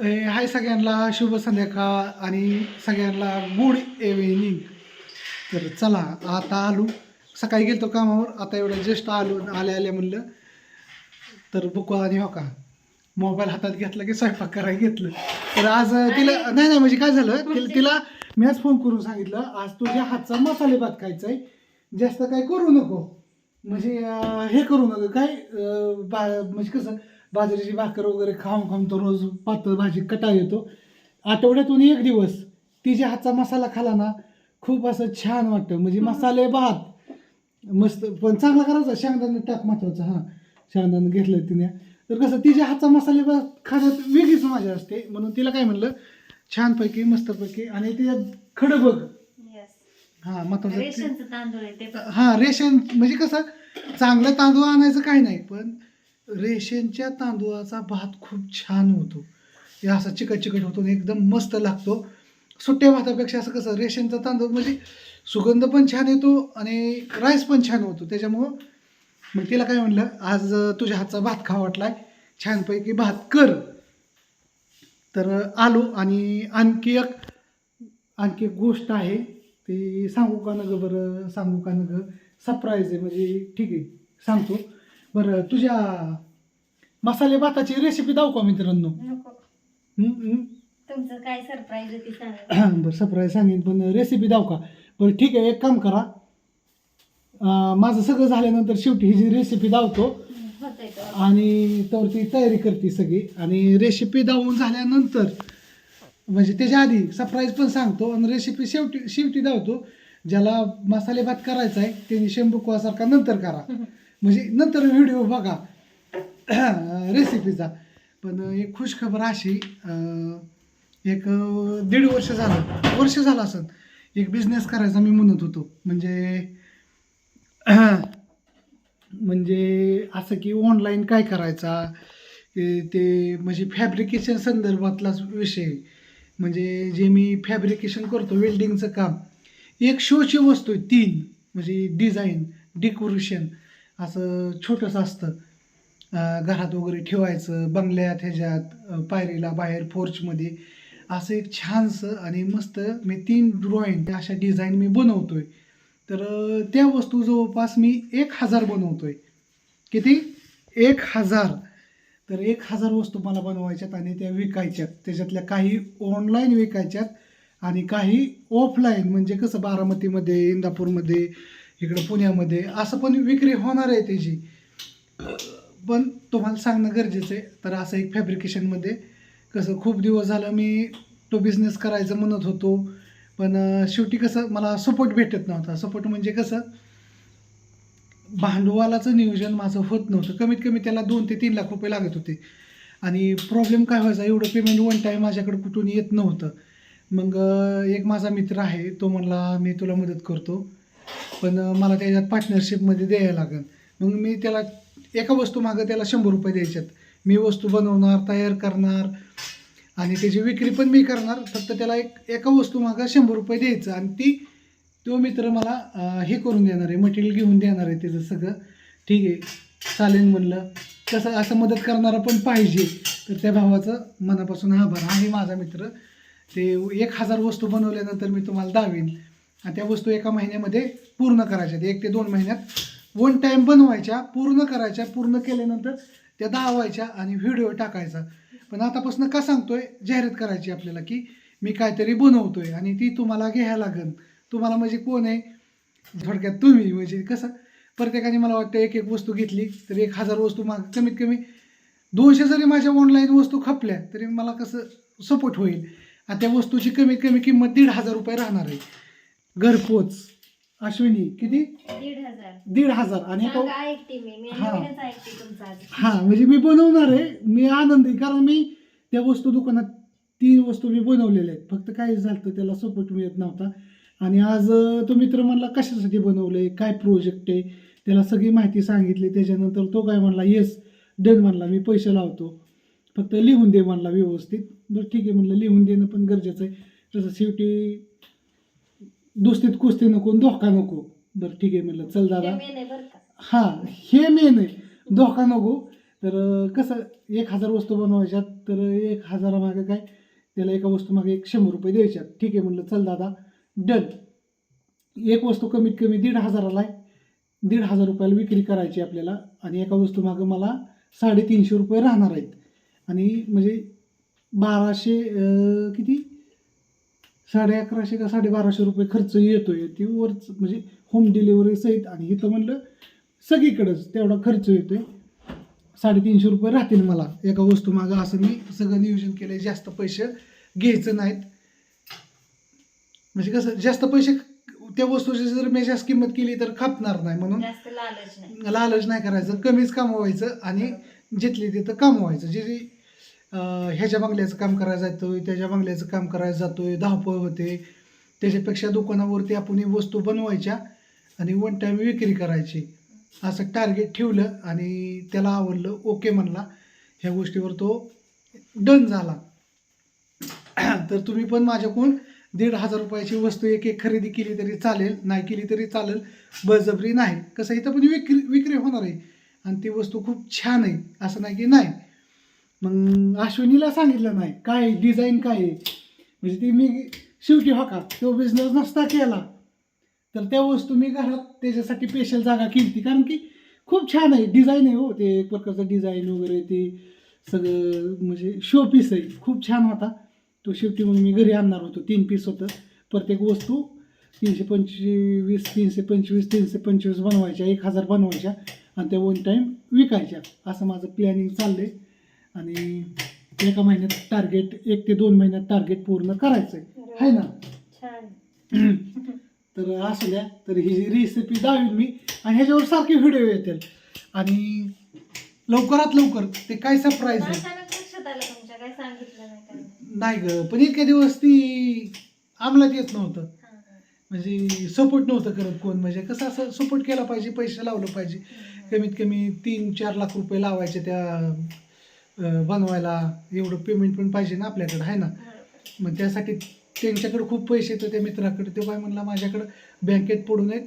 ए, हाय सगळ्यांना शुभ संध्याकाळ आणि सगळ्यांना गुड इव्हिनिंग तर चला आता आलो. सकाळी गेलतो कामावर आता एवढं जस्ट आलो आले आले म्हणलं. तर बुक आणि हो का मोबाईल हातात घेतला की स्वयंपाक करायला घेतलं. तर आज तिला नाही नाही म्हणजे काय झालं तिला तिला मी आज फोन करून सांगितलं आज तुझ्या हातचा मसाले भात खायचा आहे जास्त काय करू नको. म्हणजे हे करू नका काय म्हणजे कसं बाजरीची भाकर वगैरे खाऊन खाऊन तो रोज पातळ भाजी कटाळ येतो. आठवड्यातून एक दिवस तिच्या हातचा मसाला खाला ना खूप असं छान वाटतं. म्हणजे मसाले भात मस्त. पण चांगला करायचा. शेंगदाणे टाक महत्वाचं हां. शेंगदाणे घेतलं तिने. तर कसं तिच्या हातचा मसाले भात खाण्यात वेगळीच मजा असते. म्हणून तिला काय म्हणलं छानपैकी मस्तपैकी आणि ते खडं बघ. हां महत्वाचं. हा रेशन. म्हणजे कसं चांगलं तांदूळ आणायचं काही नाही पण रेशनच्या तांदूळाचा भात खूप छान होतो. हे असा चिकट चिकट होतो आणि एकदम मस्त लागतो. सुट्ट्या भातापेक्षा असं कसं रेशनचा तांदूळ म्हणजे सुगंध पण छान येतो आणि राईस पण छान होतो. त्याच्यामुळं मग तिला काय म्हणलं आज तुझ्या हातचा भात खावा वाटलाय. छानपैकी भात कर. तर आलो आणि आणखी एक आणखी एक गोष्ट आहे. ती सांगू का न गं बरं? सांगू का न गं सरप्राईज आहे म्हणजे ठीक आहे सांगतो. बरं तुझ्या मसाले भाताची रेसिपी दाव का मित्रांनो? नको? तुमचं काय सरप्राईज आहे ते सांगा. बरं सरप्राईज सांगेन पण रेसिपी दाव का? बरं ठीक आहे एक काम करा. अं, माझं सगळं झाल्यानंतर शेवटी ही जी रेसिपी दावतो होतंय तो. आणि तर ती तयारी करते सगळी. आणि रेसिपी दावून झाल्यानंतर म्हणजे त्याच्या आधी सरप्राईज पण सांगतो आणि रेसिपी शेवटी शेवटी दावतो ज्याला मसाले भात करायचा आहे त्यांनी शंभुकवासारखा नंतर करा. म्हणजे नंतर व्हिडिओ बघा. रेसिपीचा पण एक खुशखबर अशी एक दीड वर्ष झालं. वर्ष झालं असं एक बिझनेस करायचा मी म्हणत होतो. म्हणजे म्हणजे असं की ऑनलाईन काय करायचा? ते- म्हणजे फॅब्रिकेशन संदर्भातलाच विषय. म्हणजे जे मी फॅब्रिकेशन करतो वेल्डिंगचं काम. एक शोची वस्तू आहे तीन. म्हणजे डिझाईन डेकोरेशन असं छोटंसं असतं. घरात वगैरे ठेवायचं बंगल्यात ह्याच्यात पायरीला बाहेर फोर्चमध्ये असं एक छानसं आणि मस्त मी तीन ड्रॉइंग अशा डिझाईन मी बनवतोय. तर त्या वस्तू जवळपास मी एक हजार बनवतोय. किती? एक हजार. तर एक हजार वस्तू मला बनवायच्यात आणि त्या विकायच्यात. त्याच्यातल्या काही ऑनलाईन विकायच्यात आणि काही ऑफलाईन म्हणजे कसं बारामतीमध्ये इंदापूरमध्ये इकडं पुण्यामध्ये. असं पण विक्री होणार आहे त्याची. पण तुम्हाला सांगणं गरजेचं आहे. तर असं एक फॅब्रिकेशनमध्ये कसं खूप दिवस झालं मी तो बिझनेस करायचं म्हणत होतो. पण शेवटी कसं मला सपोर्ट भेटत नव्हता. सपोर्ट म्हणजे कसं भांडवलाचं नियोजन माझं होत नव्हतं. कमीत कमी त्याला दोन ते तीन लाख रुपये लागत होते. आणि प्रॉब्लेम काय व्हायचा एवढं पेमेंट वन टाईम माझ्याकडे कुठून येत नव्हतं. मग एक माझा मित्र आहे तो म्हणला मी तुला मदत करतो. पण मला त्याच्यात पार्टनरशिपमध्ये द्यायला लागेल. मग मी त्याला एका वस्तू मागं त्याला शंभर रुपये द्यायच्यात मी वस्तू बनवणार तयार करणार आणि त्याची विक्री पण मी करणार. फक्त त्याला एक एका वस्तू मागं शंभर रुपये द्यायचं आणि ती तो मित्र मला हे करून देणार आहे मटेरियल घेऊन देणार आहे त्याचं सगळं. ठीक आहे चालेल म्हणलं. तसं असं मदत करणारा पण पाहिजे. तर त्या भावाचं मनापासून आभार. आहे माझा मित्र ते एक हजार वस्तू बनवल्यानंतर मी तुम्हाला दावीन. त्या वस्तू एका महिन्यामध्ये पूर्ण करायच्या. एक ते दोन महिन्यात वन टाईम बनवायच्या पूर्ण करायच्या पूर्ण केल्यानंतर त्या दावायच्या आणि व्हिडिओ टाकायचा. पण आतापासून का सांगतोय? जाहिरात करायची आपल्याला की मी काहीतरी बनवतोय आणि ती तुम्हाला घ्यायला लागेल तुम्हाला म्हणजे कोण आहे? थोडक्यात तुम्ही. म्हणजे कसं? प्रत्येकाने मला वाटतं एक एक वस्तू घेतली तर एक हजार वस्तू माग कमीत कमी दोनशे जरी माझ्या ऑनलाईन वस्तू खपल्या तरी मला कसं सपोर्ट होईल? आणि त्या वस्तूची कमीत कमी किंमत दीड हजार रुपये राहणार आहे. घरपोच. अश्विनी किती? दीड हजार. दीड हजार. आणि एका सांगा ऐकते मी. मी हा. नवीनच ऐकते तुमचं आज. हां म्हणजे मी बनवणार आहे. मी आनंदी कारण मी त्या वस्तू दुकानात तीन वस्तू मी बनवलेल्या आहेत. फक्त काय झालं त्याला सपोर्ट मिळत नव्हता. आणि आज अं, तो मित्र म्हणला कशासाठी बनवलं काय प्रोजेक्ट आहे? त्याला सगळी माहिती सांगितली. त्याच्यानंतर तो काय म्हणला येस डन म्हणला. मी पैसे लावतो. फक्त लिहून दे म्हणला व्यवस्थित. बरं ठीक आहे म्हणलं. लिहून देणं पण गरजेचं आहे. तसं शेवटी दुस्तीत कुस्ती नको धोका नको. बरं ठीक आहे म्हणलं. चल दादा. हे हां मेन आहे. धोका नको. तर कसं एक हजार वस्तू बनवायच्यात तर एक हजारामागे काय? त्याला एका वस्तू मागे एक शंभर रुपये द्यायच्यात. ठीक आहे म्हणलं. चल दादा. डन. एक वस्तू कमीत कमी दीड हजाराला आहे. दीड हजार रुपयाला विक्री करायची आपल्याला. आणि एका वस्तू मागं मला साडेतीनशे रुपये राहणार आहेत. आणि म्हणजे बाराशे किती? साडे अकराशे का साडेबाराशे रुपये खर्च येतोय. ती वरच म्हणजे होम डिलिव्हरी सहित आणि इथं म्हणलं सगळीकडंच तेवढा खर्च येतोय. साडेतीनशे रुपये राहतील मला. एका वस्तू मागं असं मी सगळं नियोजन केलं जास्त पैसे घ्यायचं नाहीत. म्हणजे कसं जास्त पैसे त्या वस्तूची जर मी जास्त किंमत केली तर खपणार नाही म्हणून. लालच नाही. लालच नाही करायचं कमीच कमवायचं आणि जिथली तिथं कमवायचं. जे ह्याच्या बंगल्याचं काम करायला जातोय त्याच्या बंगल्याचं काम करायला जातोय धावपळ होते. त्याच्यापेक्षा दुकानावरती आपण वस्तू बनवायच्या आणि वन टाईम विक्री करायची. असं टार्गेट ठेवलं आणि त्याला आवडलं ओके म्हणला. ह्या गोष्टीवर तो डन झाला. तर तुम्ही पण माझ्याकडून दीड हजार रुपयाची वस्तू एक एक खरेदी केली तरी चालेल नाही केली तरी चालेल बळजबरी नाही. कसं इथं पण विक्री विक्री होणार आहे. आणि ती वस्तू खूप छान आहे. असं नाही की नाही. मग अश्विनीला सांगितलं नाही. काय डिझाईन काय आहे? म्हणजे ती मी शेवटी हो का? तो बिझनेस नसता केला. तर त्या वस्तू मी घरात त्याच्यासाठी स्पेशल जागा केली कारण की खूप छान आहे. डिझाईन आहे हो. ते एक प्रकारचं डिझाईन वगैरे ते सगळं म्हणजे शो पीस आहे. खूप छान होता. तो शेवटी मग मी घरी आणणार होतो. तीन पीस होतं. प्रत्येक वस्तू तीनशे पंचवीस तीनशे पंचवीस तीनशे पंचवीस बनवायच्या. एक हजार बनवायच्या. आणि त्या वन टाईम विकायच्या. असं माझं प्लॅनिंग चाललं आहे आणि एका महिन्यात टार्गेट एक ते दोन महिन्यात टार्गेट पूर्ण करायचं आहे है ना? तर असू द्या तर ही रेसिपी दावीन मी आणि ह्याच्यावर सारखे व्हिडिओ येतील. आणि लवकरात लवकर ते काय सरप्राईज आहे? नाही ग पण इतक्या दिवस ती अंमलात येत नव्हतं. म्हणजे सपोर्ट नव्हतं करत कोण. म्हणजे कसं असं सपोर्ट केला पाहिजे पैसे लावलं पाहिजे. कमीत कमी तीन चार लाख रुपये लावायचे त्या बनवायला एवढं पेमेंट पण पाहिजे ना आपल्याकडे आहे ना. मग त्यासाठी त्यांच्याकडे खूप पैसे येतं त्या मित्राकडे. ते काय म्हणला माझ्याकडं बँकेत पडून आहेत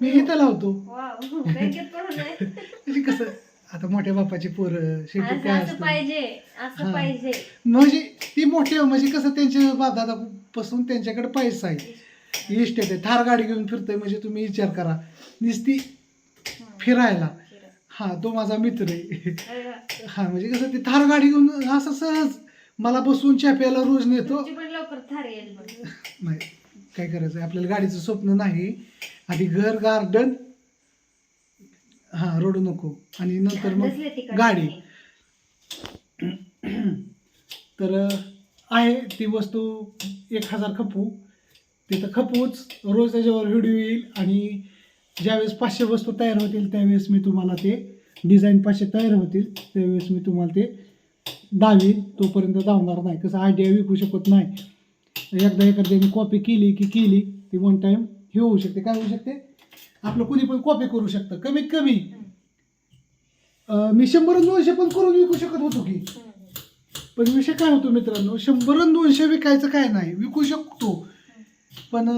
मी इथं लावतो. वाव बँकेत पडून आहे. म्हणजे कसं आता मोठ्या बापाची पोरं शेवटी असं काय असं असतं? पाहिजे असं. पाहिजे. म्हणजे ती मोठे म्हणजे कसं त्यांच्या बापदादा पासून त्यांच्याकडे पैसा आहे. इस्टेट आहे थार गाडी घेऊन फिरतोय म्हणजे तुम्ही विचार करा. नुसती. फिरायला. हा तो माझा मित्र आहे. हा म्हणजे कसं ते थार गाडी घेऊन असं सहज मला बसून चॅप्याला रोज नेतो. तुमची पण लवकर थार येईल बघ. नाही काय करायचं आपल्याला गाडीचं स्वप्न नाही. आधी घर गार्डन हा रोड नको. आणि नंतर मग तिकडे. गाडी. तर अं, आहे ती वस्तू एक हजार खपू. तिथं खपूच. रोज त्याच्यावर व्हिडिओ येईल. आणि ज्यावेळेस पाचशे वस्तू तयार होतील त्यावेळेस मी तुम्हाला ते डिझाईन पाचशे तयार होतील त्यावेळेस मी तुम्हाला ते दावी तोपर्यंत धावणार नाही. कसं आयडिया विकू शकत नाही. एकदा एखाद्याने कॉपी केली की केली ती वन टाईम हे होऊ शकते. काय होऊ शकते? आपलं कोणी पण कॉपी करू शकतं. कमीत कमी मी शंभर दोनशे पण करून विकू शकत होतो की. पण विषय काय होतो मित्रांनो? शंभर दोनशे विकायचं काय नाही. विकू शकतो. पण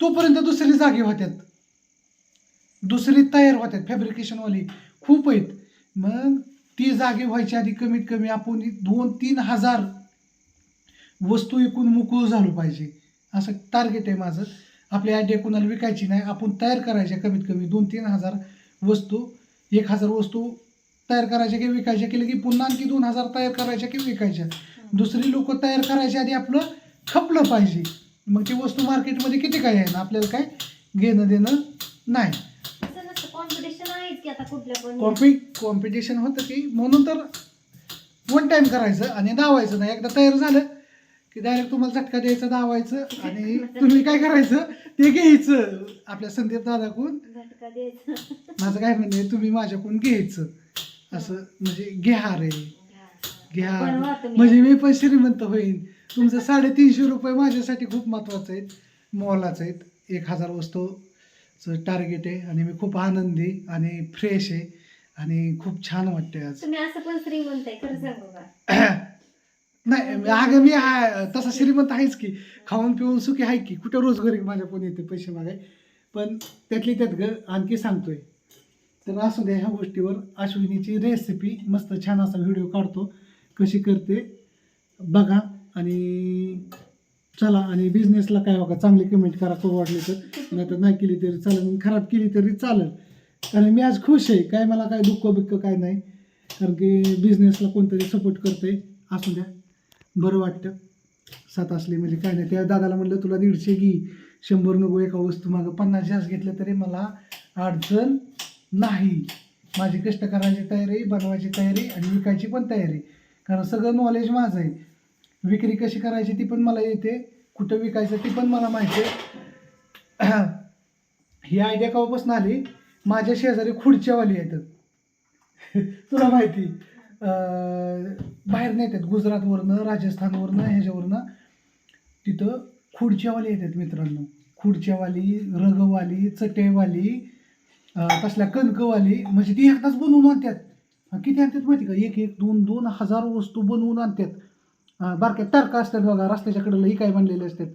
तोपर्यंत दुसरी जागे होत्यात. दुसरी तयार होत्यात. फॅब्रिकेशनवाली खूप आहेत. मग ती जागे व्हायच्या आधी कमीत कमी आपण दोन तीन हजार वस्तू विकून मोकळं झालो पाहिजे. असं टार्गेट आहे माझं. आपली आयडिया कुणाला विकायची नाही आपण तयार करायच्या कमीत कमी दोन तीन हजार वस्तू. एक हजार वस्तू तयार करायच्या की विकायच्या केलं की पुन्हा आणखी दोन हजार तयार करायच्या की विकायच्या. दुसरी लोक तयार करायच्या आधी आपलं खपलं पाहिजे. मग ती वस्तू मार्केटमध्ये किती काय आहे ना आपल्याला काय घेणं देणं नाही की आता कुठल्या पण कॉम्पि कॉम्पिटिशन होतं की म्हणून तर वन टाईम करायचं आणि धावायचं नाही. एकदा तयार झालं की डायरेक्ट तुम्हाला झटका द्यायचा धावायचं आणि तुम्ही काय करायचं? ते घ्यायचं. आपल्या संदीप दादाकडून. झटका द्यायचा. माझं काय म्हणणं तुम्ही माझ्याकडून घ्यायचं. असं म्हणजे घ्या रे. घ्या. बनवा तुम्ही. म्हणजे मी पण श्रीमंत होईन. तुमचं साडेतीनशे रुपये माझ्यासाठी खूप महत्त्वाचं आहेत. मोलाचं आहेत. एक हजार वस्तूचं टार्गेट आहे आणि मी खूप आनंदी आणि फ्रेश आहे आणि खूप छान वाटते आज. तुम्ही असं पण श्रीमंत आहे खरं सांगू का? नाही अगं मी हा तसा श्रीमंत आहेच की. खाऊन पिऊन सुखी आहे की. कुठं रोज घरी माझ्या पण येते पैसे मागाय. पण त्यातली त्यात ग आणखी सांगतोय. तर असू द्या ह्या गोष्टीवर अश्विनीची रेसिपी मस्त छान असा व्हिडिओ काढतो. कशी करते बघा. आणि चला आणि बिझनेसला काय बघा चांगली कमेंट करा खूप वाटली तर. नाही तर नाही केली तरी चालेल खराब केली तरी चालेल. कारण मी आज खुश आहे काय मला काय दुःख बिक्क काय नाही. कारण की बिझनेसला कोणतरी सपोर्ट करते असू द्या. बरं वाटतं. सात असले म्हणजे काय नाही. त्या दादाला म्हणलं तुला दीडशे घे शंभर नको एका वस्तू मागं पन्नास जास्त घेतलं तरी मला अडचण नाही. माझी कष्ट करायची तयारी बनवायची तयारी आणि विकायची पण तयारी. कारण सगळं नॉलेज माझं आहे. विक्री कशी करायची ती पण मला येते. कुठं विकायचं ती पण मला माहिती आहे. ही आयडिया केव्हापासून आली? माझ्या शेजारी खुर्च्यावाली येतात तुला माहिती. बाहेर नाही येतात गुजरातवरनं राजस्थानवरनं ह्याच्यावरनं. तिथं खुर्च्यावाली येतात मित्रांनो. खुर्च्यावाली रगवाली चटेवाली कसल्या तसल्या कणकवाली. म्हणजे ती एकदाच बनवून आणतात. किती आणतात माहिती का? एक एक दोन दोन हजार वस्तू बनवून आणतात. बारक्या तारका असतात बघा रस्त्याच्या कडेला ही काय बनलेले असतात.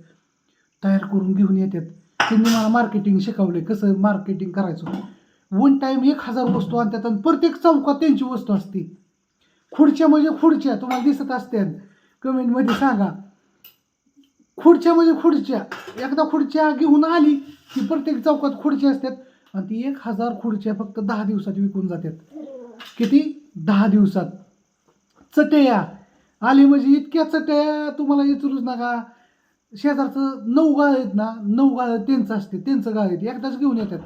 तयार करून घेऊन येतात. त्यांनी मला मार्केटिंग शिकवले कसं मार्केटिंग करायचं. वन टाईम एक हजार वस्तू आणतात आणि प्रत्येक चौकात त्यांची वस्तू असते. खुर्च्या म्हणजे खुर्च्या तुम्हाला दिसत असतात कमेंटमध्ये सांगा. खुर्च्या म्हणजे खुर्च्या. एकदा खुर्च्या घेऊन आली की प्रत्येक चौकात खुर्च्या असतात आणि ती एक हजार खुर्च्या फक्त दहा दिवसात विकून जातात. किती? दहा दिवसात. चटया. आली म्हणजे इतक्या चट्या तुम्हाला विचारूच नका. शेजारचं नऊ गाळ आहेत ना नऊ गाळ त्यांचं असते त्यांचं गाळ आहेत. एकदाच घेऊन येतात.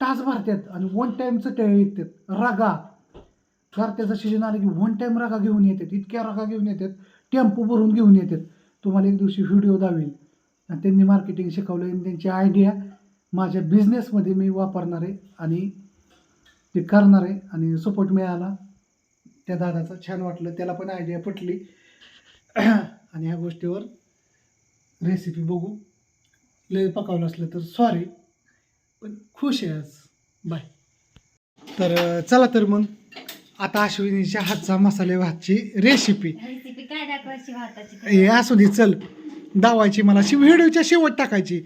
तास भरतात आणि वन टाईम चट्या येतात रगा. गारत्याचा सीजन आला की वन टाईम रगा घेऊन येतात. इतक्या रगा घेऊन येतात. टेम्पो भरून घेऊन येतात. तुम्हाला एक दिवशी व्हिडिओ दावेल. आणि त्यांनी मार्केटिंग शिकवलं आणि त्यांची आयडिया माझ्या बिझनेसमध्ये मी वापरणार आहे आणि ते करणार आहे आणि सपोर्ट मिळाला. त्या दादाचं छान वाटलं त्याला पण आयडिया पटली. आणि ह्या गोष्टीवर रेसिपी बघू. लय पकावलं असलं तर सॉरी पण खुश आहे आज. बाय तर चला तर मग आता अश्विनीच्या हातचा मसाले भातची रेसिपी हे असू दे चल. दावायची मला शि व्हिडिओच्या शेवट टाकायची.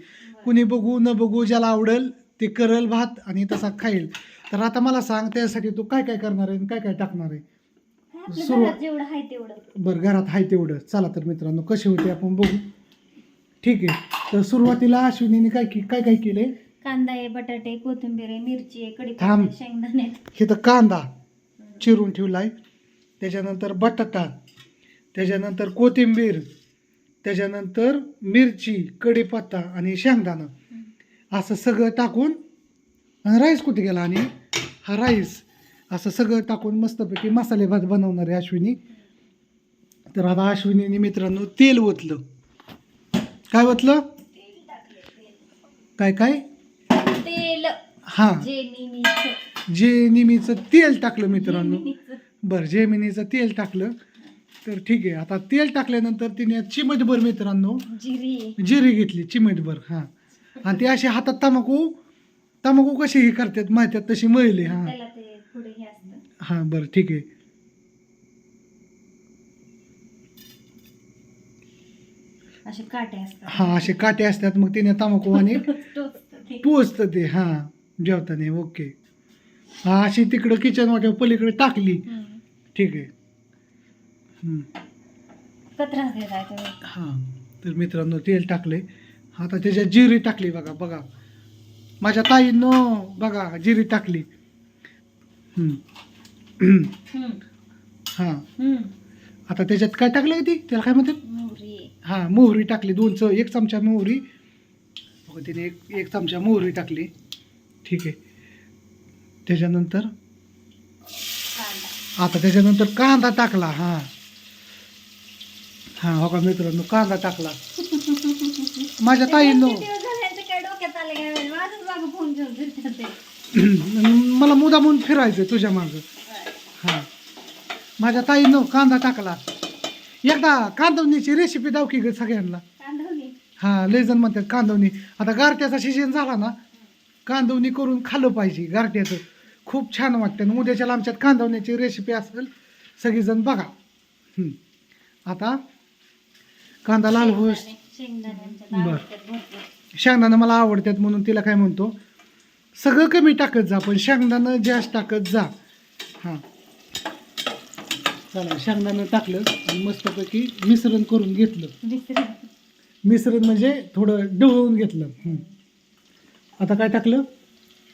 कुणी बघू न बघू ज्याला आवडेल ते करल भात आणि तसा खाईल. तर आता मला सांग त्यासाठी तू काय काय करणार आहे आणि काय काय टाकणार आहे? आपल्या सुरुवात. घरात जेवढं आहे तेवढं. बरं घरात आहे तेवढं. चला तर मित्रांनो कसे होते आपण बघू. ठीक आहे. तर सुरुवातीला अश्विनीने काय की काय काय केले कांदा आहे बटाटे कोथिंबीर आहे मिरची आहे थांब. कढीपत्ता शेंगदाणे आहेत. हे तर कांदा चिरून ठेवलाय. त्याच्यानंतर बटाटा त्याच्यानंतर कोथिंबीर त्याच्यानंतर मिरची कढीपत्ता आणि शेंगदाणा. असं सगळं टाकून आणि राईस कुठे गेला आणि? हा राईस. असं सगळं टाकून मस्तपैकी मसाले भात बनवणार आहे अश्विनी. तर आता अश्विनीने मित्रांनो तेल ओतलं. काय ओतलं? काय काय? तेल. हां. जेमिनीचं. तेल टाकलं मित्रांनो. बरं जेमिनीचं तेल टाकलं. तर ठीक आहे आता तेल टाकल्यानंतर तिने चिमटभर मित्रांनो जिरी. जिरी घेतली चिमटभर हां. आणि ते असे हातात तमाकू तमाकू कशी हे करतात माहिती तशी मळली हां त्याला ते पुढे हे असतं हां बरं ठीक आहे असे काटे असतात हां असे काटे असतात मग तिने तमाकू आणि टोचतं ते. पोचतं ते हां जेवताना ओके हां अशी तिकडं किचन वाट्या पलीकडे टाकली हम्म. ठीक आहे हं. पत्रास देताय तुम्ही हां तर मित्रांनो तेल टाकले आता त्याच्यात जिरी टाकली बघा बघा माझ्या ताईनं बघा जिरी टाकली हं. हम्म. हां. आता त्याच्यात काय टाकलं ती? त्याला काय म्हणतात. हां मोहरी टाकली. दोन च एक चमचा मोहरी. तिने एक एक चमचा मोहरी टाकली. ठीक आहे. त्याच्यानंतर? आता त्याच्यानंतर कांदा टाकला हां. हां हो का मित्रांनो? कांदा टाकला. माझ्या ताईनं. मला मुदा म्हणून फिरायचं तुझ्या मागं. माझ्या ताईनं कांदा टाकला. एकदा कांदवणीची रेसिपी दाव की ग सगळ्यांना. हां लय जण म्हणतात कांदवणी. आता गारट्याचा सीजन झाला ना कांदवणी करून खाल्लं पाहिजे गारट्याचं. खूप छान वाटतं. आणि उद्याच्याला आमच्यात कांदवण्याची रेसिपी असेल सगळीजण बघा. आता कांदा लाल होस बरं. शेंगदाणा मला आवडतात म्हणून तिला काय म्हणतो सगळं कमी टाकत जा पण शेंगदाणं जास्त टाकत जा. हां. चला शेंगदाणं टाकलं आणि मस्तपैकी मिश्रण करून घेतलं मिश्रण म्हणजे थोडं ढवळून घेतलं हं. आता काय टाकलं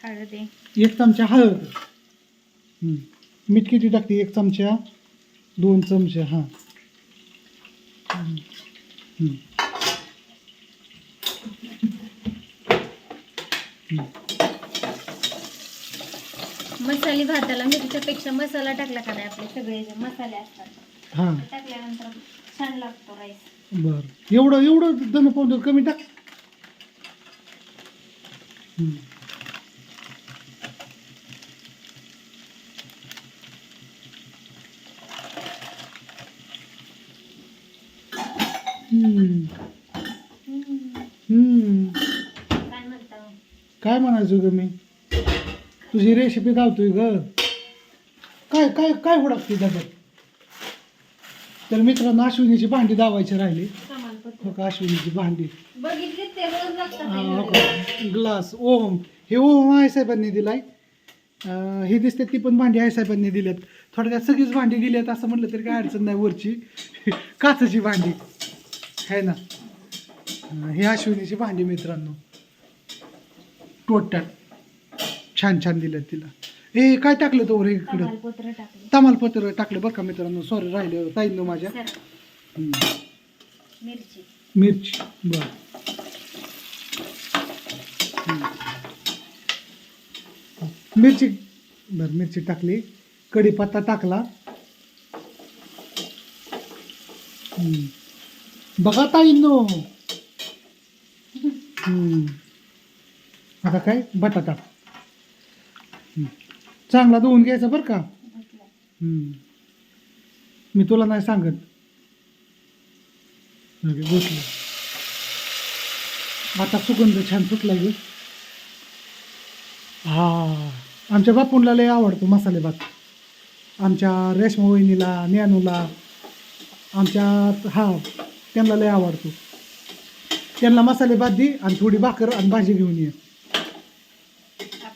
हळद आहे एक चमचा हळद हं. मीठ किती टाकते एक चमचा दोन चमचे हां हं. हं. हं. मसाले भाताला मिरच्यापेक्षा मसाला टाकला का नाही आपले सगळे जे मसाले असतात हां ते टाकल्यानंतर छान लागतो राईस बर एवढं एवढं धन पावडर कमी टाक हं. हं. हं. काय म्हणता? काय म्हणायचं ग मी तुझी रेसिपी धावतोय ग. काय काय काय हुडकते दादा तर मित्रांनो अश्विनीची भांडी दावायची राहिली. हो का अश्विनीची भांडी. बघितले ते रोज लागतात हा, ते. हो एवढे. का? ग्लास ओम. हे ओम आहे साहेबांनी दिलाय. अं, हे दिसते ती पण भांडी आहे साहेबांनी दिल्यात. थोडक्यात सगळीच भांडी दिल्यात असं म्हटलं तरी काय अडचण नाही वरची. काचची भांडी. आहे ना? अं, ही अश्विनीची भांडी मित्रांनो. टोटल. छान छान दिल्यात तिला. ए काय टाकलं तो रे इकडं? तमालपत्र टाकले. तमालपत्र टाकलं बरं का मित्रांनो? सॉरी राहिलं ताईनं माझ्या. हं. मिरची. मिरची बर. मिरची बर मिरची टाकली. कढीपत्ता टाकला. हम्म. बघा ताईंनो. हम्म. आता काय? बटाटा. चांगला धुवून घ्यायचा बरं का. हम्म. मी तुला नाही सांगत. ओके, आता सुगंध छान सुटला गे. हा. आमच्या बापूंला लय आवडतो मसाले भात. आमच्या रेशमा वहिनीला ज्ञानूला आमच्या हा त्यांना लय आवडतो. त्यांना मसाले भात दे आणि थोडी भाकर आणि भाजी घेऊन ये.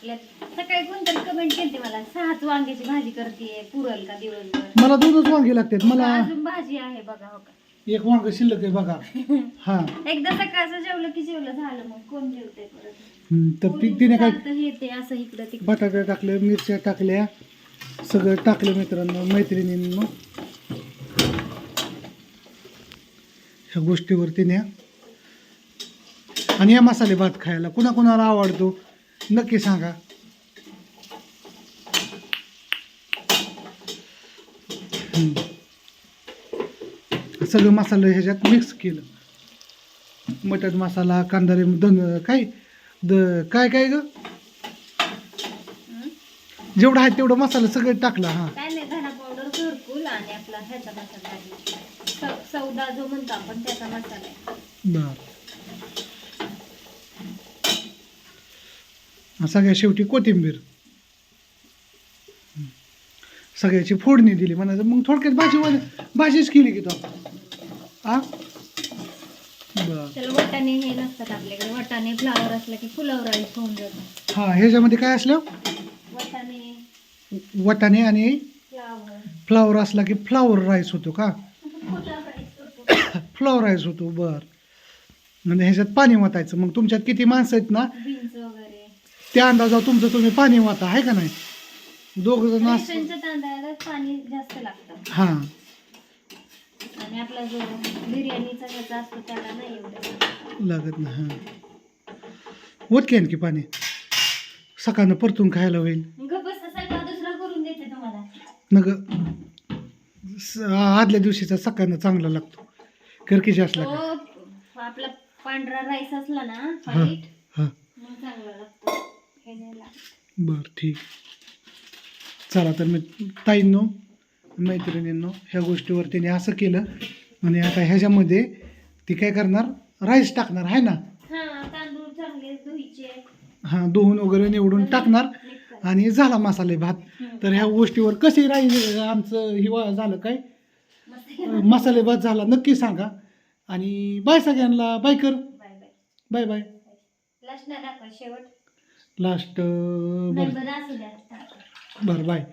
आपल्या सकाळी कोणतरी कमेंट केली मला सहाच वांग्याची भाजी करते पुरल का दिवसभर मला दोनच वांगे लागतात मला अजून भाजी आहे बघा हो का. एक वांग शिल्लक आहे बघा. हा. एकदा सकाळचं जेवलं की जेवलं झालं मग कोण जेवते परत? हम्म, तर ती तिने काय चालतं हे ते असं इकडं तिकडं. बटाटे टाकले मिरच्या टाकल्या सगळं टाकलं मित्रांनो मैत्रिणींनो. ह्या गोष्टीवर तिने आणि या मसाले भात खायला कुणा कुणाला आवडतो? नक्की सांगा. सगळं मसाले ह्याच्यात मिक्स केलं. मटण मसाला कांदा दन काय? द काय काय ग? जेवढं आहे तेवढं मसाला सगळं टाकला हा. काय नाही धना पावडर घरकुल आणि आपला ह्याचा मसाला आहे. सौ- सौदा जो म्हणतो आपण त्याचा मसाला आहे. बर. सगळ्या शेवटी कोथिंबीर. सगळ्याची फोडणी दिली. म्हणायचं मग थोडक्यात भाजी वन- भाजीच केली की तो. आ बर. त्याला वटाणे हे नसतात आपल्याकडे. वटाणे फ्लावर असला की फुलावर राईस होऊन जातो हा ह्याच्यामध्ये काय असलं? वटाणे. वटाणे आणि फ्लावर फ्लावर असला की फ्लावर राईस होतो का? फुलावर राईस होतो. बर. म्हणजे ह्याच्यात पाणी वाटायचं मग तुमच्यात किती माणसं आहेत ना? बीन्स वगैरे. त्या अंदाजावर तुमचं तुम्ही पाणी वाटा आहे का नाही? दोघ जण अस रेशनच्या तांदळाला पाणी जास्त लागतं. हां. आणि आपला जो बिर्याणीचा ह्याचा असतो त्याला नाही एवढं लागत. नाही हां. होत की आणखी पाणी. सकाळनं परतून खायला होईल. गप्प बस सगळा दुसरा करून देते तुम्हाला. नग स- आदल्या दिवशीचा सकाळनं चांगला लागतो. करकीची असला का तो आपला पांढरा राईस असला ना हां व्हाईट हां. मग चांगला लागतो. लागत बरं ठीक. चला तर मी ताईंनो मैत्रिणींनो ह्या गोष्टीवर तिने असं केलं. आणि आता ह्याच्यामध्ये ती काय करणार? राईस टाकणार आहे ना? हा तांदूळ चांगले धुईचे हां धुवून वगैरे निवडून टाकणार. आणि झाला मसाले भात. तर ह्या गोष्टीवर कसे राहील आमचं हिवा झालं काय? मसाले भात झाला नक्की सांगा. आणि बाय सगळ्यांना बाय कर. Bye bye. Bye bye. शेवट. लास्ट नाही बरं. बरं असू द्या बरं बाय.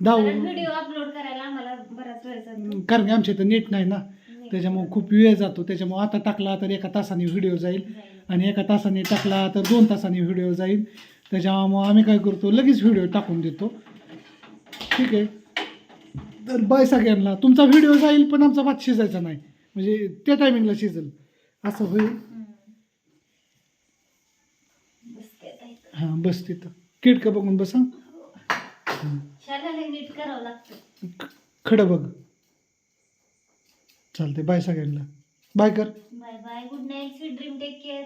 दाऊ व्हिडिओ अपलोड करायला आम्हाला बराच वेळ जातो. कारण की आमच्या इथं नेट नाही ना. त्याच्यामुळे खूप वेळ जातो. त्याच्यामुळे आता टाकला तर एका तासाने व्हिडिओ जाईल. जाईल. आणि एका तासाने टाकला तर दोन तासाने व्हिडिओ जाईल. त्याच्यामुळे आम्ही काय करतो लगेच व्हिडिओ टाकून देतो. ठीक आहे. तर बाय सगळ्यांना. तुमचा व्हिडिओ जाईल पण आमचा भात शिजायचा नाही. म्हणजे त्या टायमिंगला शिजेल. असं होईल हम्म. बसते आता इथं. हां बस तिथं. किडकं बघून बसा. शाळेला नीट करावं लागतं. खडं बघ. चालते बाय सगळ्यांना. बाय कर. Bye bye good night sweet dream take care.